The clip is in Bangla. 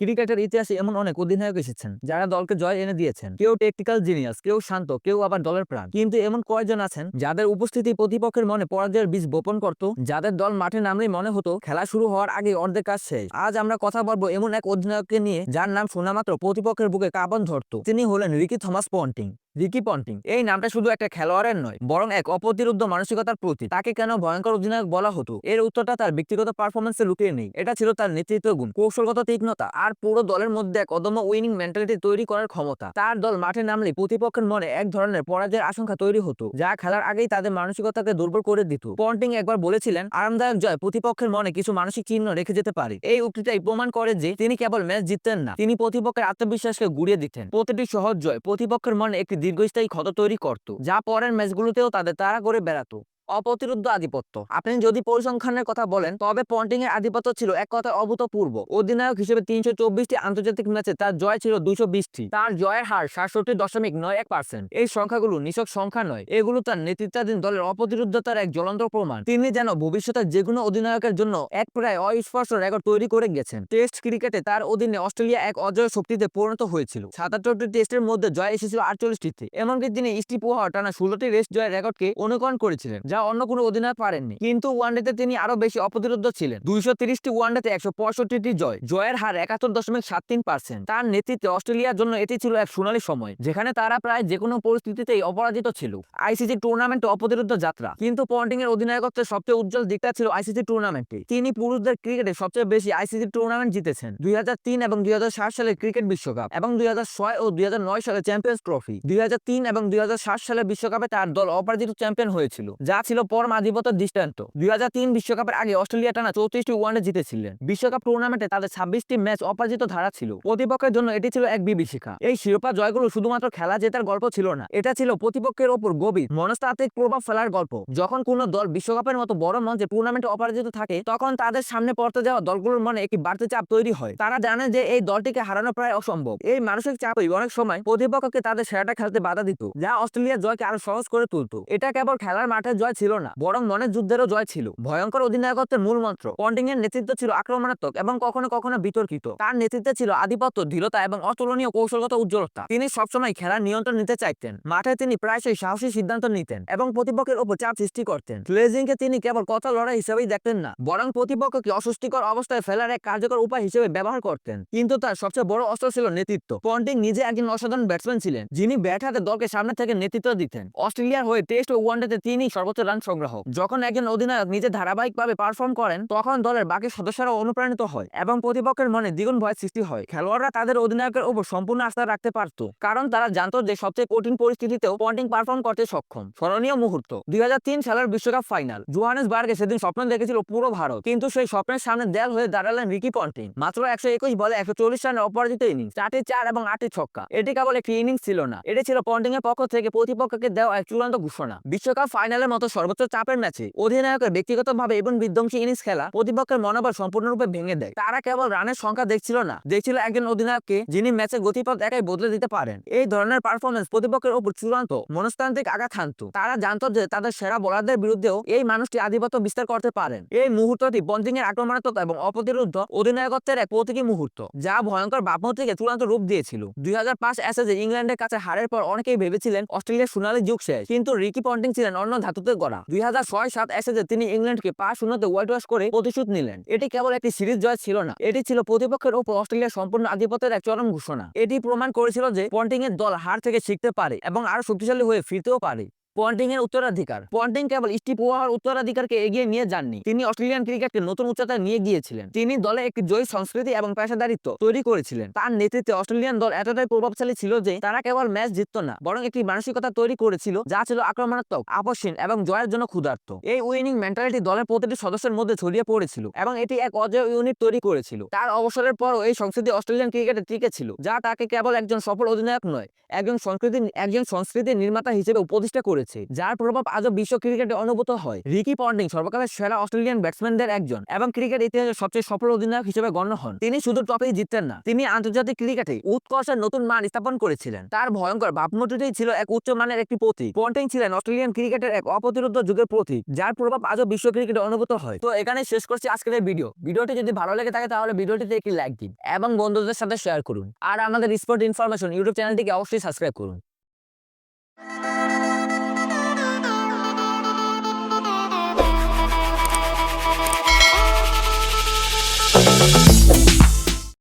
ক্রিকেটের ইতিহাসে এমন অনেক অধিনায়ক এসেছেন, যারা দলকে জয় এনে দিয়েছেন। কেউ টেকটিক্যাল জিনিয়াস কেউ শান্ত, কেউ আবার দলের প্রাণ। কিন্তু এমন কয়েকজন আছেন, যাদের উপস্থিতি প্রতিপক্ষের মনে পরাজয়ের বীজ বোপন করত, যাদের দল মাঠে নামলেই মনে হতো, খেলা শুরু হওয়ার আগে অর্ধেক কাজ শেষ। আজ আমরা কথা বলব এমন এক অধিনায়ককে নিয়ে, যার নাম শোনামাত্র প্রতিপক্ষের বুকে কাঁপন ধরত। তিনি হলেন Ricky Thomas Ponting. Ricky Ponting. এই নামটা শুধু একটা খেলোয়াড়ের নয়, বরং এক অপ্রতিরুদ্ধ মানসিকতার প্রতি তাকে কেন ভয়ঙ্কর অধিনায়ক বলা হতো? এর উত্তরটা তার ব্যক্তিগত পারফরমেন্সে লুকিয়ে নেই। এটা ছিল তার নেতৃত্ব গুণ, কৌশলগত তীক্ষ্ণতা আর পুরো দলের মধ্যে এক অদম্য উইনিং মেন্টালিটি তৈরি করার ক্ষমতা। তার দল মাঠে নামলে প্রতিপক্ষের মনে এক ধরনের পরাজয়ের আশঙ্কা তৈরি হতো, যা খেলার আগেই তাদের মানসিকতাকে দুর্বল করে দিত। পন্টিং একবার বলেছিলেন, আরামদায়ক জয়, প্রতিপক্ষের মনে কিছু মানসিক চিহ্ন রেখে যেতে পারে। এই উক্তিটাই প্রমাণ করে যে তিনি কেবল ম্যাচ জিততেন না, তিনি প্রতিপক্ষের আত্মবিশ্বাসকে গুড়িয়ে দিতেন। প্রতিটি সহজ জয় প্রতিপক্ষের মনে একটি দীর্ঘস্থায়ী ক্ষত তৈরি করত যা পরের ম্যাচগুলোতেও তাদের তাড়া করে বেড়াতো। অপ্রতিরুদ্ধ আধিপত্য। আপনি যদি পরিসংখ্যানের কথা বলেন, তবে পন্টিং এর আধিপত্য ছিল এক কথায় অভূতপূর্ব। অধিনায়ক হিসেবে তিনশো চব্বিশটি আন্তর্জাতিক ম্যাচে তার জয় ছিল দুশো বিশটি। তার জয়ের হার সাতষট্টি দশমিক নয় এক পার্সেন্ট। এই সংখ্যাগুলো নিছক সংখ্যা নয়, এগুলো তার নেতৃত্বাধীন দলের অপ্রতিরুদ্ধতার এক জ্বলন্ত প্রমাণ। তিনি যেন ভবিষ্যতের যে কোনো অধিনায়কের জন্য এক প্রায় অস্পষ্ট রেকর্ড তৈরি করে গেছেন। টেস্ট ক্রিকেটে তার অধীনে অস্ট্রেলিয়া এক অজয় শক্তিতে পরিণত হয়েছিল। সাতাত্তরটি টেস্টের মধ্যে জয় এসেছিল আটচল্লিশটিতে, এমনকি তিনি স্টিপ ওয়ার টানা ষোলোটি রেস্ট জয়ের রেকর্ডকে অনুকরণ করেছিলেন, যা অন্য কোনো অধিনায়ক পারেননি। কিন্তু ওয়ানডেতে তিনি আরও বেশি অপ্রতিরোধ ছিলেন। দুইশো তিরিশটি ওয়ানডেতে একশো জয়, জয়ের হার একাত্তর দশমিক সাত তিন পার্সেন্ট তার নেতৃত্বে অস্ট্রেলিয়ার জন্য এটি ছিল এক সোনালী সময়, যেখানে তারা প্রায় যে কোনো পরিস্থিতিতেই অপরাজিত ছিল। আইসিসি টুর্নামেন্টে অপ্রতিরোধ যাত্রা। কিন্তু পন্টিং এর অধিনায়কত্বের সবচেয়ে উজ্জ্বল দিকটা ছিল আইসিসি টুর্নামেন্টে তিনি পুরুষদের ক্রিকেটে সবচেয়ে বেশি আইসিসি টুর্নামেন্ট জিতেছেন। দুই হাজার তিন এবং দুই সালের ক্রিকেট বিশ্বকাপ এবং দুই হাজার ছয় ও দুই হাজার নয় সালে চ্যাম্পিয়ন্স ট্রফি। দুই হাজার তিন এবং দুই হাজার সাত সালে বিশ্বকাপে তার দল অপরাজিত চ্যাম্পিয়ন হয়েছিল, যা ছিল পরম আধিপত্যের দৃষ্টান্ত। দুই বিশ্বকাপের আগে অস্ট্রেলিয়া টানা চৌত্রিশটি ওয়ানডে জিতেছিলেন। বিশ্বকাপ টুর্নামেন্টে তাদের ছাব্বিশটি ম্যাচ অপরাজিত ধারা ছিল। প্রতিপক্ষের জন্য এটি ছিল এক বিভীষিকা এই শিরোপা জয়গুলো শুধুমাত্র খেলা জেতার গল্প ছিল না, এটা ছিল প্রতিপক্ষের ওপর গভীর, মনস্তাত্ত্বিক প্রভাব ফেলার গল্প। যখন কোনো দল বিশ্বকাপের মতো বড় মঞ্চে টুর্নামেন্টে অপরাজিত থাকে, তখন তাদের সামনে পড়তে যাওয়া দলগুলোর মনে একটি বাড়তি চাপ তৈরি হয়। তারা জানে যে এই দলটিকে হারানো প্রায় অসম্ভব। এই মানসিক চাপই অনেক সময় প্রতিপক্ষকে তাদের সেরাটা খেলতে বাধা দিত, যা অস্ট্রেলিয়ার জয়কে আরও সহজ করে তুলত। এটা কেবল খেলার মাঠে জয় ছিল না, বরং মনের যুদ্ধেরও জয় ছিল। ভয়ঙ্কর অধিনায়কত্বের মূল মন্ত্র পন্টিং এর নেতৃত্ব ছিল আক্রমণাত্মক এবং কখনো কখনো বিতর্কিত। তার নেতৃত্বে ছিল আধিপত্য, ধীরতা এবং অতুলনীয় কৌশলগত উজ্জ্বলতা। তিনি সবসময় খেলার নিয়ন্ত্রণ নিতে চাইতেন। মাঠে তিনি প্রায়শই সাহসী সিদ্ধান্ত নিতেন এবং প্রতিপক্ষের উপর চাপ সৃষ্টি করতেন। কে তিনি কেবল কথা লড়াই হিসেবেই দেখতেন না, বরং প্রতিপক্ষকে অস্বস্তিকর অবস্থায় ফেলার এক কার্যকর উপায় হিসেবে ব্যবহার করতেন। কিন্তু তার সবচেয়ে বড় অস্ত্র ছিল নেতৃত্ব। পন্টিং নিজে একজন অসাধারণ ব্যাটসম্যান ছিলেন, যিনি ব্যাট হাতে দলকে সামনে থেকে নেতৃত্ব দিতেন। অস্ট্রেলিয়ার হয়ে টেস্ট ও ওয়ানডেতে তিনি সর্বোচ্চ রান সংগ্রাহক। যখন একজন অধিনায়ক নিজে ধারাবাহিকভাবে পারফর্ম করেন, তখন দলের বাকি সদস্যরা অনুপ্রাণিত হয় এবং প্রতিপক্ষের মনে দ্বিগুণ ভয় সৃষ্টি হয়। খেলোয়াড়রা তাদের অধিনায়কের উপর সম্পূর্ণ আস্থা রাখতে পারত, কারণ তারা জানতো যে সবচেয়ে কঠিন পরিস্থিতিতেও পন্টিং পারফর্ম করতে সক্ষম। স্মরণীয় মুহূর্ত, দুই সালের বিশ্বকাপ ফাইনাল জোহানেসবার্গে সেদিন স্বপ্ন দেখেছিল পুরো ভারত, কিন্তু সেই স্বপ্নের সামনে দেয়াল হয়ে দাঁড়ালেন রিকি পন্টিং। মাত্র একশো একুশ বলে একশো চল্লিশ রানের অপরাজিত ইনিংস, চারটি চার এবং আটটি ছক্কা। এটি কেবল একটি ইনিংস ছিল না, এটি ছিল পন্টিং এর পক্ষ থেকে প্রতিপক্ষকে দেওয়া এক চূড়ান্ত ঘোষণা। বিশ্বকাপ ফাইনালের মতো সর্বোচ্চ চাপের ম্যাচে অধিনায়কের ব্যক্তিগতভাবে এবং বিধ্বংসী ইনিংস খেলা প্রতিপক্ষের মনোবল সম্পূর্ণরূপে ভেঙে দেয়। তারা কেবল রানের সংখ্যা দেখছিল না, দেখছিল একজন অধিনায়ককে যিনি ম্যাচের গতিপথ একাই বদলে দিতে পারেন। এই ধরনের পারফরমেন্স প্রতিপক্ষের উপর চূড়ান্ত মনস্তান্ত্রিক আঘাত হানত। তারা জানতো যে তাদের সেরা বোলারদের বিরুদ্ধেও এই মানুষটি আধিপত্য বিস্তার করতে পারেন। এই মুহূর্তটি বন্টিং এর আক্রমণাত্মক এবং অপ্রতিরোধ অধিনায়কত্বের এক প্রতীকী মুহূর্ত, যা ভয়ঙ্কর ভাবমূর্তিকে চূড়ান্ত রূপ দিয়েছিল। দুই হাজার পাঁচ অ্যাসেজে ইংল্যান্ডের কাছে হারের পর অনেকেই ভেবেছিলেন অস্ট্রেলিয়ার সোনালী যুগ শেষ, কিন্তু রিকি পন্টিং ছিলেন অন্য ধাতুতে গড়া। দুই হাজার ছয় সাত অ্যাসেজে তিনি ইংল্যান্ডকে পাঁচ শূন্যতে হোয়াইট ওয়াশ করে প্রতিশোধ নিলেন। এটি কেবল একটি সিরিজ জয় ছিল না, এটি ছিল প্রতিপক্ষের ওপর অস্ট্রেলিয়ার সম্পূর্ণ আধিপত্যের এক চরম ঘোষণা। এটি প্রমাণ করেছিল যে পন্টিং এর দল হার থেকে শিখতে পারে এবং আরও শক্তিশালী হয়ে ফিরতেও পারে। পন্টিং এর উত্তরাধিকার। পন্টিং কেবল স্টিপ ওয়ার উত্তরাধিকারকে এগিয়ে নিয়ে যাননি। তিনি অস্ট্রেলিয়ান ক্রিকেটকে নতুন উচ্চতায় নিয়ে গিয়েছিলেন। তিনি দলে একটি জয়ী সংস্কৃতি এবং পেশাদারিত্ব তৈরি করেছিলেন। তার নেতৃত্বে অস্ট্রেলিয়ান দল এতটাই প্রভাবশালী ছিল যে তারা কেবল ম্যাচ জিতত না, বরং একটি মানসিকতা তৈরি করেছিল যা ছিল আক্রমণাত্মক আকর্ষণ এবং জয়ের জন্য ক্ষুধার্ত। এই উইনিং মেন্টালিটি দলের প্রতিটি সদস্যের মধ্যে ছড়িয়ে পড়েছিল এবং এটি এক অজয় ইউনিট তৈরি করেছিল। তার অবসরের পরও এই সংস্কৃতি অস্ট্রেলিয়ান ক্রিকেটে টিকে ছিল, যা তাকে কেবল একজন সফল অধিনায়ক নয়, একজন সংস্কৃতি, একজন সংস্কৃতির নির্মাতা হিসেবে প্রতিষ্ঠা করেছে। হয়েছে যার প্রভাব আজও বিশ্ব ক্রিকেটে অনুভূত হয়। রিকি পন্ডিং সর্বকালের সেরা অস্ট্রেলিয়ান ব্যাটসম্যানদের একজন এবং ক্রিকেট ইতিহাসের সবচেয়ে সফল অধিনায়ক হিসেবে গণ্য হন। তিনি শুধু ট্রফি জিততেন না, তিনি আন্তর্জাতিক ক্রিকেটে উৎকর্ষের নতুন মান স্থাপন করেছিলেন। তার ভয়ঙ্কর ভাবমূর্তিটি ছিল এক উচ্চ মানের একটি প্রতীক। পন্টিং ছিলেন অস্ট্রেলিয়ান ক্রিকেটের এক অপ্রতিরোধ যুগের প্রতীক, যার প্রভাব আজও বিশ্ব ক্রিকেটে অনুভূত হয়। তো এখানে শেষ করছি আজকের এই ভিডিও। ভিডিওটি যদি ভালো লেগে থাকে তাহলে ভিডিওটিতে একটি লাইক দিন এবং বন্ধুদের সাথে শেয়ার করুন। আর আমাদের স্পোর্ট ইনফরমেশন ইউটিউব চ্যানেলটিকে অবশ্যই সাবস্ক্রাইব করুন।